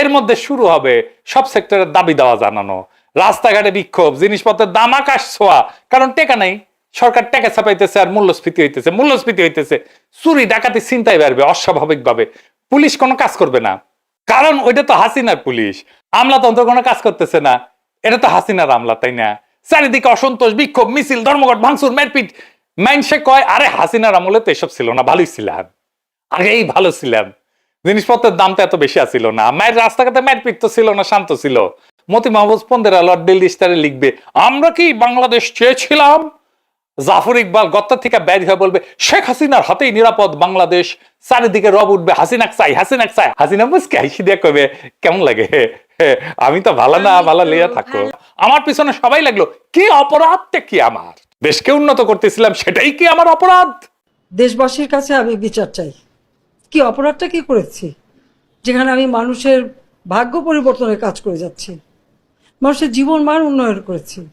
এর মধ্যে শুরু হবে সব সেক্টরের দাবি দেওয়া জানানো। রাস্তাঘাটে বিক্ষোভ, জিনিসপত্রের দাম আকাশ ছোঁয়া, কারণ টেকা নাই। সরকার টাকা ছাপাইতেছে আর মূল্যস্ফীতি হইতেছে মূল্যস্ফীতি হইতেছে। চুরি, ডাকাতি চিন্তায় বাড়বে অস্বাভাবিক ভাবে পুলিশ কোনো কাজ করবে না। কারণ ওইটা তো হাসিনার পুলিশ। আমলাতন্ত্র কোনো কাজ করতেছে না। এটা তো হাসিনার আমলা, তাই না? চারিদিকে অসন্তোষ, বিক্ষোভ, মিছিল, ধর্মঘট, ভাঙচুর, মারপিট। মাইনসে কয়, আরে হাসিনার আমলে তো এসব ছিল না, ভালোই ছিলাম আগেই ভালো ছিলাম জিনিসপত্রের দাম তো এত বেশি আসছিল না। মায়ের রাস্তাঘাটে মারপিট তো ছিল না শান্ত ছিল। মতি মাহবুব পন্দেরা লর্ড দিল্লি স্টারে লিখবে আমরা কি বাংলাদেশ চেয়েছিলাম? জাফর ইকবাল গত্তা থেকে বের হয়ে বলবে শেখ হাসিনার হাতেই নিরাপদ বাংলাদেশ। চারিদিকে রব উঠবে হাসিনাক চাই হাসিনাক চাই। হাসিনা মুসকে হাসি দিয়ে কবে কেমন লাগে? আমি তো ভালো না ভালো লিয়া থাকো। আমার পিছনে সবাই লাগল কি অপরাধটা কি আমার? দেশকে উন্নত করতেছিলাম সেটাই কি আমার অপরাধ? দেশবাসীর কাছে আমি বিচার চাই। কি অপরাধটা কি করেছি? যেখানে আমি মানুষের ভাগ্য পরিবর্তনের কাজ করে যাচ্ছি। মানুষের জীবন মান উন্নয়ন করেছি।